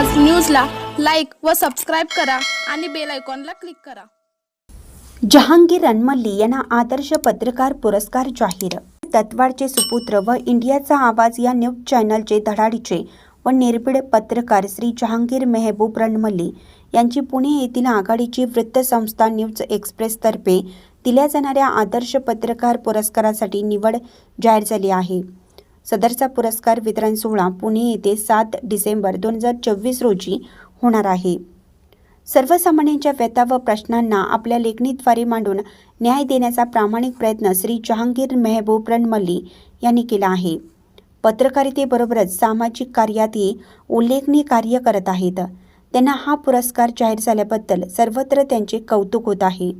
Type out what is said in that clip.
व सबस्क्राईब करा आणि बेल आयकॉनला क्लिक करा. जहांगीर रनमल्ली यांना आदर्श पत्रकार पुरस्कार जाहीर. तत्वाडचे सुपुत्र व इंडियाचा आवाज या न्यूज चॅनलचे धडाडीचे व निर्भीड पत्रकार श्री जहांगीर मेहबूब रणमल्ली यांची पुणे येथील आघाडीची वृत्तसंस्था न्यूज एक्सप्रेसतर्फे दिल्या जाणाऱ्या आदर्श पत्रकार पुरस्कारासाठी निवड जाहीर झाली आहे. सदरचा पुरस्कार वितरण सोहळा पुणे येथे सात डिसेंबर दोन हजार चोवीस रोजी होणार आहे. सर्वसामान्यांच्या व्यथा व प्रश्नांना आपल्या लेखणीद्वारे मांडून न्याय देण्याचा प्रामाणिक प्रयत्न श्री जहांगीर मेहबूब रणमल्ली यांनी केला आहे. पत्रकारितेबरोबरच सामाजिक कार्यातही उल्लेखनीय कार्य करत आहेत. त्यांना हा पुरस्कार जाहीर झाल्याबद्दल सर्वत्र त्यांचे कौतुक होत आहे.